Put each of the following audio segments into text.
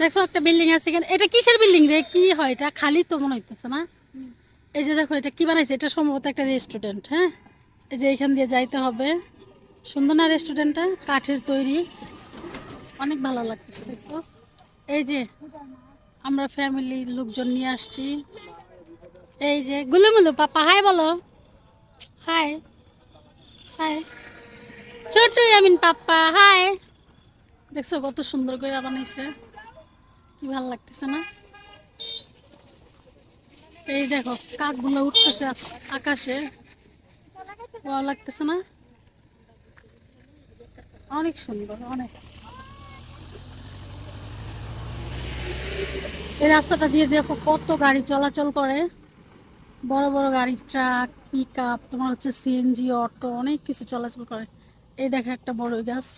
দেখছ, একটা বিল্ডিং আছে এখানে। এটা কিসের বিল্ডিং রে? কি হয়? এটা খালি তো মনে হইতেছে না। এই যে দেখো, এটা কি বানাইছে? এটা সম্ভবত একটা রেস্টুরেন্ট হ্যাঁ? এই যে এখান দিয়ে যাইতে হবে। সুন্দর না রেস্টুরেন্টটা কাঠের তৈরি। অনেক ভালো লাগতেছে, দেখছ? এই যে আমরা ফ্যামিলির লোকজন নিয়ে আসছি। এই যে গুলুমুলু পাপা হাই বলো। হাই হাই ছোট্ট আমিন পাপ্পা হাই দেখছ, কত সুন্দর করে বানাইছে। কি ভালো লাগতেছে না? এই দেখো, কাকগুলো উঠতেছে আকাশে। ভালো লাগতেছে না? অনেক সুন্দর, অনেক। এই রাস্তাটা দিয়ে দেখো কত গাড়ি চলাচল করে। বড় বড় গাড়ি, ট্রাক পিক আপ তোমার হচ্ছে সিএনজি অটো, অনেক কিছু চলাচল করে। এই দেখো একটা বড়ই গাছ।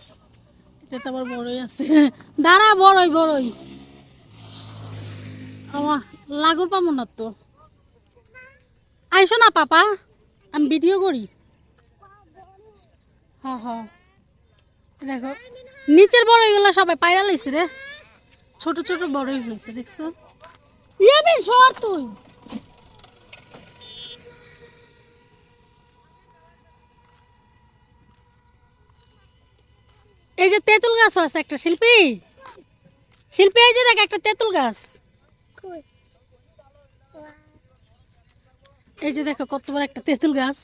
এটাতে আবার বড়ই আছে। দাঁড়া, বড়ই বড়ই। আমার লাগুর পাবো না তো। আইসো না পাপা, আমি ভিডিও করি। হ হ। দেখো, নিচের বড়ইগুলো সবাই পায়রা লাইছে রে। ছোট ছোট বড়ই হয়েছে দেখছ? ইয়ামিন সর তুই। এই যে তেঁতুল গাছ আছে একটা, শিল্পী। শিল্পী, এই যে দেখ একটা তেঁতুল গাছ। এই যে দেখো কত বড় একটা তেঁতুল গাছ,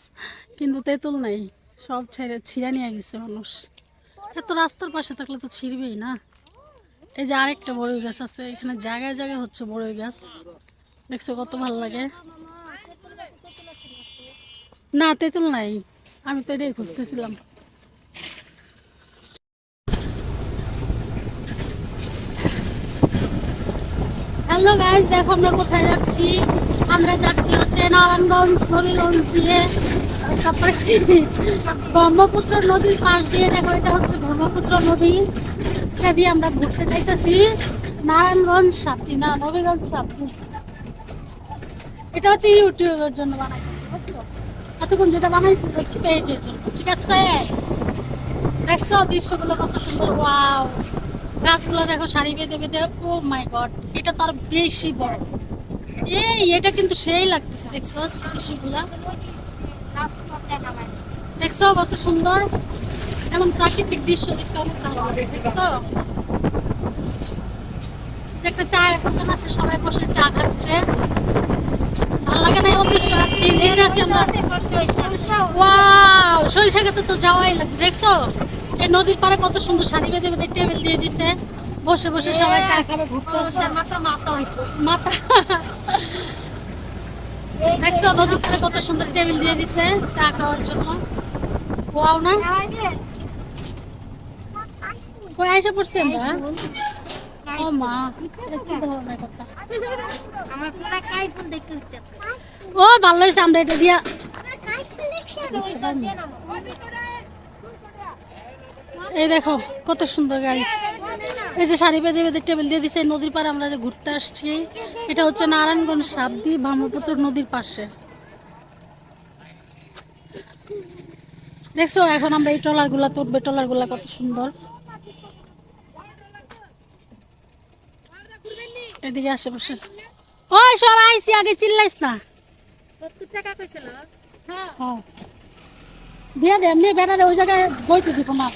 কিন্তু তেঁতুল নাই, সব ছেড়ে ছিঁড়া নিয়ে গেছে মানুষ। এত রাস্তার পাশে থাকলে তো ছিঁড়বেই না। এই যে আরেকটা বড়ই গাছ আছে, এখানে জায়গায় জায়গায় হচ্ছে বড়ই গাছ। দেখছ কত ভালো লাগে? না, তেঁতুল নাই, আমি তো এটাই খুঁজতেছিলাম। হ্যালো গাইজ দেখো আমরা কোথায় যাচ্ছি? আমরা যাচ্ছি নারায়ণগঞ্জ হবিগঞ্জ দিয়ে তারপরে ব্রহ্মপুত্র নদীর পাশ দিয়ে দেখো, এটা হচ্ছে ব্রহ্মপুত্র নদী। এটা দিয়ে আমরা ঘুরতে যাইতেছি নারায়ণগঞ্জ সাপটি, না নবীগঞ্জ সাপটি। এটা হচ্ছে ইউটিউবের জন্য বানাইতেছি এতক্ষণ যেটা বানাইছি জন্য, ঠিক আছে? দেখছ দৃশ্যগুলো কত সুন্দর, ওয়াও। গাছগুলো দেখো, সারি বেঁধে বেঁধে ও মাই গড এটা তো আর বেশি বড়। এই, এটা কিন্তু সেই লাগতেছে। দেখছ দেখছ, কত সুন্দর। এমন প্রাকৃতিক দৃশ্য দেখতে অনেক ভালো লাগে, দেখছ? একটা চায়ের দোকান আছে, সবাই বসে চা খাচ্ছে। ভালো লাগে না চিনতে আছি আমরা। সরিষা খেতে তো যাওয়াই লাগে দেখছ? এই নদীর পাড়ে কত সুন্দর সারি বেঁধে বেঁধে টেবিল দিয়ে দিছে। বসে বসে সবাই চা খাবে ঘুরতে মাথা মাথা। দেখছ নদীর পাড়ে কত সুন্দর টেবিল দিয়ে দিছে চা খাওয়ার জন্য। ওয়াও না? কই আইসা পড়ছি আমরা? ও মা কি ধরনের কথা? ও ভালো হয়েছে আমরা এটা দিয়া কাই সিলেকশন ওইটা দেন আমার এই দেখো কত সুন্দর গাইস এই যে শাড়ি বেঁধে বেঁধে টেবিল দিয়ে দিছে নদীর পাড়ে আমরা যে ঘুরতে আসছি এটা হচ্ছে নারায়ণগঞ্জ সাবদি ব্রহ্মপুত্র নদীর পাশে। দেখছ এখন আমরা এই ট্রলারগুলা তুলবে ট্রলারগুলা কত সুন্দর। এদিকে আশেপাশে ওই সর আইসি আগে চিল্লাইস না। টাকা কইছিল হ্যাঁ। দিয়ে দে এমনি বেড়ারে ওই জায়গায় বইতে দিব না।